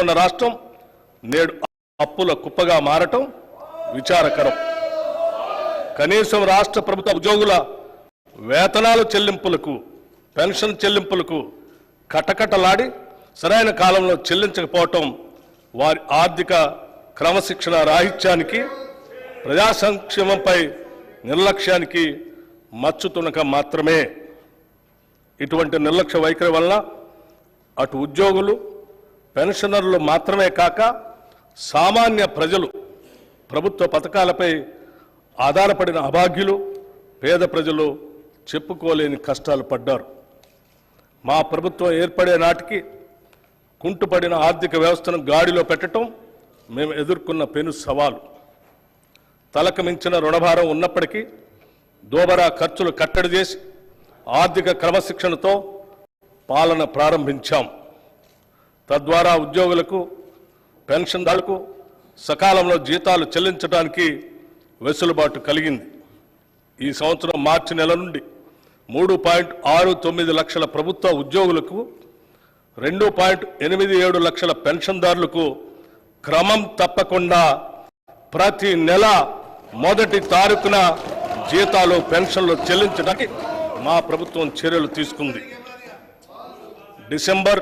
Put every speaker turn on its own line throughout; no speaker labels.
ఉన్న రాష్ట్రం నేడు అప్పుల కుప్పగా మారటం విచారకరం. కనీసం రాష్ట్ర ప్రభుత్వ ఉద్యోగుల వేతనాల చెల్లింపులకు పెన్షన్ చెల్లింపులకు కటకటలాడి సరైన కాలంలో చెల్లించకపోవటం వారి ఆర్థిక క్రమశిక్షణ రాహిత్యానికి ప్రజా సంక్షేమంపై నిర్లక్ష్యానికి మచ్చుతునక మాత్రమే. ఇటువంటి నిర్లక్ష్య వైఖరి వలన అటు ఉద్యోగులు పెన్షనర్లు మాత్రమే కాక సామాన్య ప్రజలు ప్రభుత్వ పథకాలపై ఆధారపడిన అభాగ్యులు పేద ప్రజలు చెప్పుకోలేని కష్టాలు పడ్డారు. మా ప్రభుత్వం ఏర్పడే నాటికి కుంటుపడిన ఆర్థిక వ్యవస్థను గాడిలో పెట్టడం మేము ఎదుర్కొన్న పెను సవాలు. తలకు మించిన రుణభారం ఉన్నప్పటికీ దోబరా ఖర్చులు కట్టడి చేసి ఆర్థిక క్రమశిక్షణతో పాలన ప్రారంభించాం. తద్వారా ఉద్యోగులకు పెన్షన్దారులకు సకాలంలో జీతాలు చెల్లించడానికి వెసులుబాటు కలిగింది. ఈ సంవత్సరం మార్చి నెల నుండి మూడు పాయింట్ ఆరు తొమ్మిది లక్షల ప్రభుత్వ ఉద్యోగులకు రెండు పాయింట్ ఎనిమిది ఏడు లక్షల పెన్షన్దారులకు క్రమం తప్పకుండా ప్రతి నెల మొదటి తారీఖున జీతాలు పెన్షన్లు చెల్లించడానికి మా ప్రభుత్వం చర్యలు తీసుకుంది. డిసెంబర్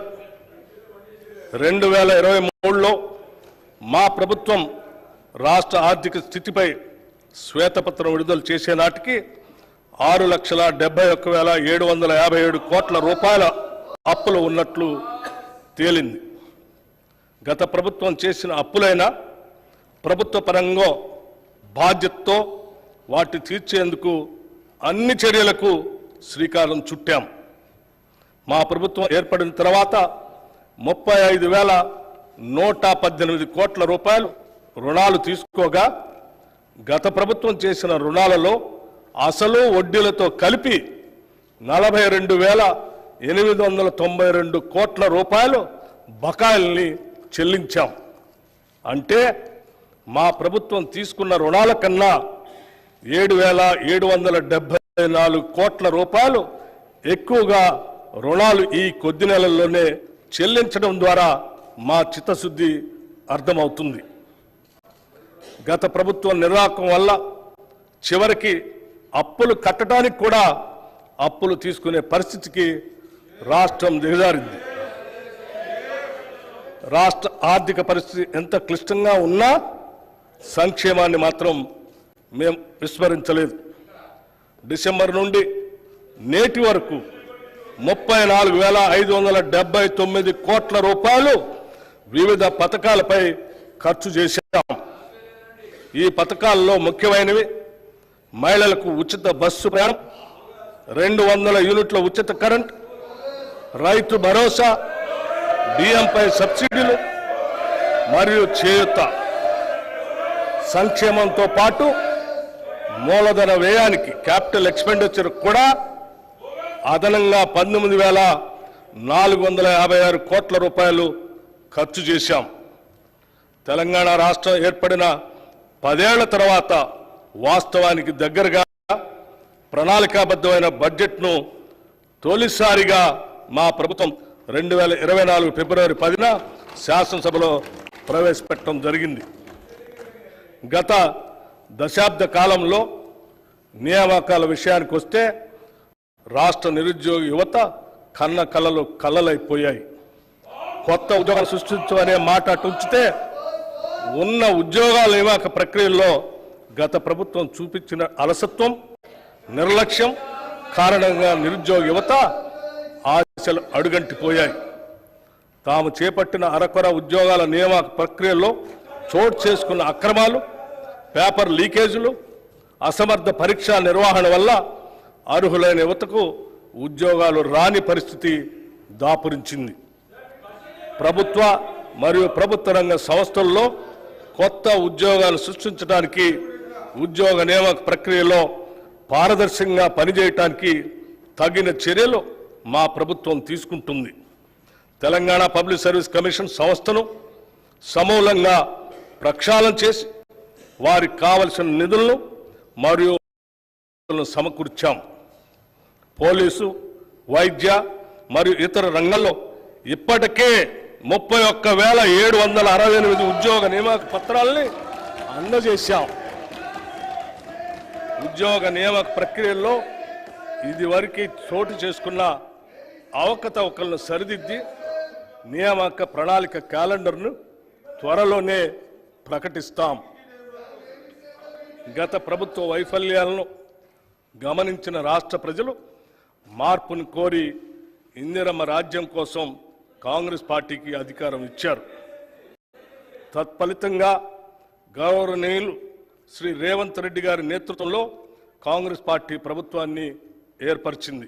రెండు వేల ఇరవై మూడులో మా ప్రభుత్వం రాష్ట్ర ఆర్థిక స్థితిపై శ్వేతపత్రం విడుదల చేసే నాటికి ఆరు లక్షల డెబ్బై ఒక్క వేల ఏడు వందల యాభై ఏడు కోట్ల రూపాయల అప్పులు ఉన్నట్లు తేలింది. గత ప్రభుత్వం చేసిన అప్పులైనా ప్రభుత్వ పరంగా బాధ్యతతో వాటి తీర్చేందుకు అన్ని చర్యలకు శ్రీకారం చుట్టాం. మా ప్రభుత్వం ఏర్పడిన తర్వాత ముప్పై ఐదు వేల నూట పద్దెనిమిది కోట్ల రూపాయలు రుణాలు తీసుకోగా గత ప్రభుత్వం చేసిన రుణాలలో అసలు వడ్డీలతో కలిపి నలభై రెండు వేల ఎనిమిది వందల తొంభై రెండు కోట్ల రూపాయలు బకాయిల్ని చెల్లించాం. అంటే మా ప్రభుత్వం తీసుకున్న రుణాల కన్నా ఏడు వేల ఏడు వందల డెబ్బై నాలుగు కోట్ల రూపాయలు ఎక్కువగా రుణాలు ఈ కొద్ది నెలల్లోనే చెల్లించడం ద్వారా మా చిత్తశుద్ధి అర్థమవుతుంది. గత ప్రభుత్వం నిర్వాహకం వల్ల చివరికి అప్పులు కట్టడానికి కూడా అప్పులు తీసుకునే పరిస్థితికి రాష్ట్రం దిగజారింది. రాష్ట్ర ఆర్థిక పరిస్థితి ఎంత క్లిష్టంగా ఉన్నా సంక్షేమాన్ని మాత్రం మేము విస్మరించలేదు. డిసెంబర్ నుండి నేటి వరకు ముప్పై నాలుగు వేల ఐదు వందల డెబ్బై తొమ్మిది కోట్ల రూపాయలు వివిధ పథకాలపై ఖర్చు చేశాం. ఈ పథకాల్లో ముఖ్యమైనవి మహిళలకు ఉచిత బస్సు ప్రయాణం రెండు వందల యూనిట్ల ఉచిత కరెంట్ రైతు భరోసా బియ్యంపై సబ్సిడీలు మరియు చేయూత. సంక్షేమంతో పాటు మూలధన వ్యయానికి క్యాపిటల్ ఎక్స్పెండిచర్ కూడా అదనంగా పంతొమ్మిది వేల నాలుగు వందల యాభై ఆరు కోట్ల రూపాయలు ఖర్చు చేశాం. తెలంగాణ రాష్ట్రం ఏర్పడిన పదేళ్ళ తర్వాత వాస్తవానికి దగ్గరగా ప్రణాళికాబద్ధమైన బడ్జెట్ను తొలిసారిగా మా ప్రభుత్వం రెండు వేల ఇరవై నాలుగు ఫిబ్రవరి పదిన శాసనసభలో ప్రవేశపెట్టడం జరిగింది. గత దశాబ్ద కాలంలో నియామకాల విషయానికి వస్తే రాష్ట్ర నిరుద్యోగ యువత కన్న కళలు కళ్ళలైపోయాయి కొత్త ఉద్యోగాలు సృష్టించు అనే మాట అటు ఉంచితే ఉన్న ఉద్యోగాల నియామక ప్రక్రియల్లో గత ప్రభుత్వం చూపించిన అలసత్వం నిర్లక్ష్యం కారణంగా నిరుద్యోగ యువత ఆశలు అడుగంటిపోయాయి. తాము చేపట్టిన అరకొర ఉద్యోగాల నియామక ప్రక్రియల్లో చోటు చేసుకున్న అక్రమాలు పేపర్ లీకేజీలు అసమర్థ పరీక్షా నిర్వహణ వల్ల అర్హులైన యువతకు ఉద్యోగాలు రాని పరిస్థితి దాపురించింది. ప్రభుత్వ మరియు ప్రభుత్వ రంగ సంస్థల్లో కొత్త ఉద్యోగాలు సృష్టించడానికి ఉద్యోగ నియామక ప్రక్రియలో పారదర్శకంగా పనిచేయటానికి తగిన చర్యలు మా ప్రభుత్వం తీసుకుంటుంది. తెలంగాణ పబ్లిక్ సర్వీస్ కమిషన్ సంస్థను సమూలంగా ప్రక్షాళన చేసి వారికి కావలసిన నిధులను మరియు సమకూర్చాం. పోలీసు వైద్య మరియు ఇతర రంగంలో ఇప్పటికే ముప్పై ఒక్క వేల ఏడు వందల అరవై ఎనిమిది ఉద్యోగ నియామక పత్రాలని అందజేశాం. ఉద్యోగ నియామక ప్రక్రియల్లో ఇదివరకు చోటు చేసుకున్న అవకతవకలను సరిదిద్ది నియామక ప్రణాళిక క్యాలెండర్ను త్వరలోనే ప్రకటిస్తాం. గత ప్రభుత్వ వైఫల్యాలను గమనించిన రాష్ట్ర ప్రజలు మార్పును కోరి ఇందిరమ్మ రాజ్యం కోసం కాంగ్రెస్ పార్టీకి అధికారం ఇచ్చారు. తత్ఫలితంగా గౌరవనీయులు శ్రీ రేవంత్ రెడ్డి గారి నేతృత్వంలో కాంగ్రెస్ పార్టీ ప్రభుత్వాన్ని ఏర్పరిచింది.